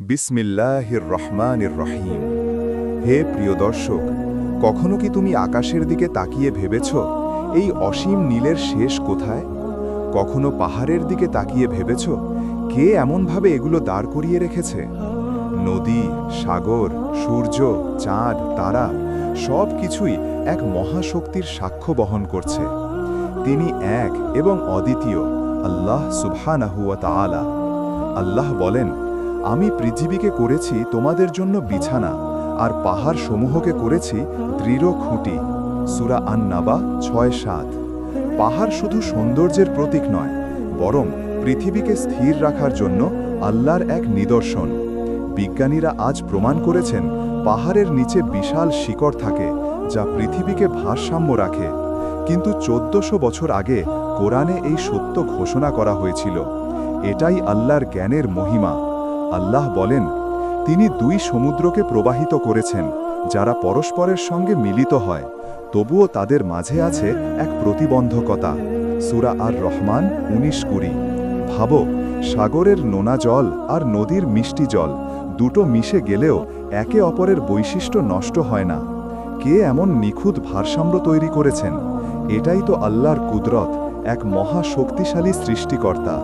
বিসমিল্লাহির রহমানির রহিম। হে প্রিয় দর্শক, কখনো কি তুমি আকাশের দিকে তাকিয়ে ভেবেছ, এই অসীম নীলের শেষ কোথায়? কখনো পাহাড়ের দিকে তাকিয়ে ভেবেছ, কে এমনভাবে এগুলো দাঁড় করিয়ে রেখেছে? নদী, সাগর, সূর্য, চাঁদ, তারা সব কিছুই এক মহাশক্তির সাক্ষ্য বহন করছে। তিনি এক এবং অদ্বিতীয়, আল্লাহ সুবহানাহুয়া তাআলা। আল্লাহ বলেন আমি পৃথিবীকে করেছি তোমাদের জন্য বিছানা, আর পাহাড় সমূহকে করেছি দৃঢ় খুঁটি। সুরা আন্নাবা, ছয় সাত। পাহাড় শুধু সৌন্দর্যের প্রতীক নয়, বরং পৃথিবীকে স্থির রাখার জন্য আল্লাহর এক নিদর্শন। বিজ্ঞানীরা আজ প্রমাণ করেছেন, পাহাড়ের নিচে বিশাল শিকড় থাকে, যা পৃথিবীকে ভারসাম্য রাখে। কিন্তু চোদ্দশো বছর আগে কোরআনে এই সত্য ঘোষণা করা হয়েছিল। এটাই আল্লাহর জ্ঞানের মহিমা। আল্লাহ বলেন, তিনি দুই সমুদ্রকে প্রবাহিত করেছেন, যারা পরস্পরের সঙ্গে মিলিত হয়, তবুও তাদের মাঝে আছে এক প্রতিবন্ধকতা। সুরা আর রহমান উনিশ কুড়ি। ভাবো, সাগরের নোনা জল আর নদীর মিষ্টি জল দুটো মিশে গেলেও একে অপরের বৈশিষ্ট্য নষ্ট হয় না। কে এমন নিখুঁত ভারসাম্য তৈরি করেছেন? এটাই তো আল্লাহর কুদরত, এক মহা শক্তিশালী সৃষ্টিকর্তা।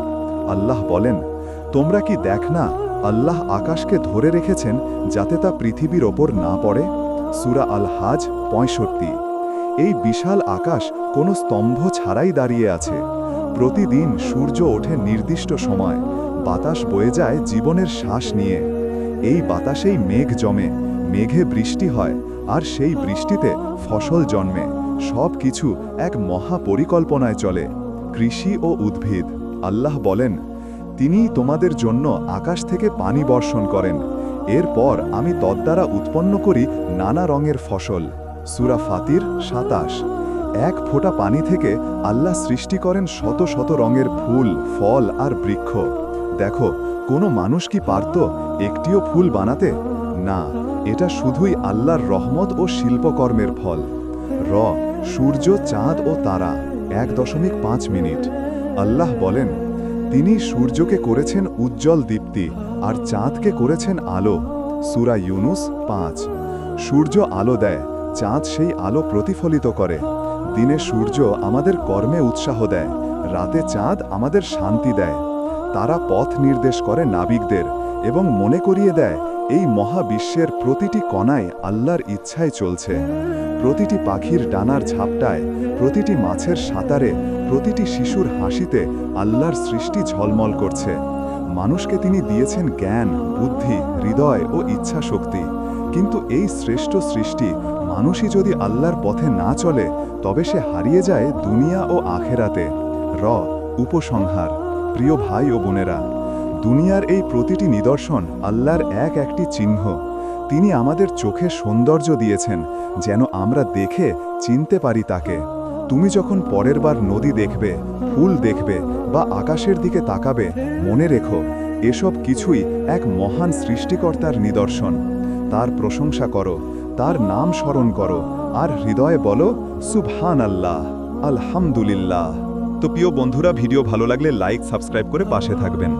আল্লাহ বলেন, তোমরা কি দেখ না আল্লাহ আকাশকে ধরে রেখেছেন যাতে তা পৃথিবীর ওপর না পড়ে। সুরা আল হাজ পঁয়ষট্টি। এই বিশাল আকাশ কোনো স্তম্ভ ছাড়াই দাঁড়িয়ে আছে। প্রতিদিন সূর্য ওঠে নির্দিষ্ট সময়। বাতাস বয়ে যায় জীবনের শ্বাস নিয়ে। এই বাতাসেই মেঘ জমে, মেঘে বৃষ্টি হয়, আর সেই বৃষ্টিতে ফসল জন্মে। সব কিছু এক মহা পরিকল্পনায় চলে। কৃষি ও উদ্ভিদ। আল্লাহ বলেন তিনিই তোমাদের জন্য আকাশ থেকে পানি বর্ষণ করেন। এরপর আমি তদ্বারা উৎপন্ন করি নানা রঙের ফসল। সুরা ফাতির সাতাশ। এক ফোঁটা পানি থেকে আল্লাহ সৃষ্টি করেন শত শত রঙের ফুল, ফল আর বৃক্ষ। দেখো, কোনো মানুষ কি পারত একটিও ফুল বানাতে? না, এটা শুধুই আল্লাহর রহমত ও শিল্পকর্মের ফল। র, সূর্য, চাঁদ ও তারা। এক দশমিক পাঁচ মিনিট। আল্লাহ বলেন তিনি সূর্যকে করেছেন উজ্জ্বল দীপ্তি আর চাঁদকে করেছেন আলো। সুরা ইউনুস পাঁচ। সূর্য আলো দেয়, চাঁদ সেই আলো প্রতিফলিত করে। দিনে সূর্য আমাদের কর্মে উৎসাহ দেয়, রাতে চাঁদ আমাদের শান্তি দেয়। তারা পথ নির্দেশ করে নাবিকদের এবং মনে করিয়ে দেয়, এই মহাবিশ্বের প্রতিটি কণায় আল্লাহর ইচ্ছায় চলছে। প্রতিটি পাখির ডানার ঝাপটায়, প্রতিটি মাছের সাঁতারে প্রতিটি শিশুর হাসিতে আল্লাহর সৃষ্টি ঝলমল করছে। মানুষকে তিনি দিয়েছেন জ্ঞান, বুদ্ধি, হৃদয় ও ইচ্ছা শক্তি কিন্তু এই শ্রেষ্ঠ সৃষ্টি মানুষই যদি আল্লাহর পথে না চলে, তবে সে হারিয়ে যায় দুনিয়া ও আখেরাতে। র, উপসংহার। প্রিয় ভাই ও বোনেরা, দুনিয়ার এই প্রতিটি নিদর্শন আল্লাহর এক একটি চিহ্ন। তিনি আমাদের চোখে সৌন্দর্য দিয়েছেন, যেন আমরা দেখে, চিনতে পারি তাকে। তুমি যখন পরের বার নদী দেখবে, ফুল দেখবে বা আকাশের দিকে তাকাবে, মনে রেখো, এসব কিছুই এক মহান সৃষ্টিকর্তার নিদর্শন। তার প্রশংসা করো, তার নাম স্মরণ করো, আর হৃদয়ে বলো সুবহান আল্লাহ আলহামদুলিল্লাহ। তো প্রিয় বন্ধুরা, ভিডিও ভালো লাগলে লাইক, সাবস্ক্রাইব করে পাশে থাকবেন।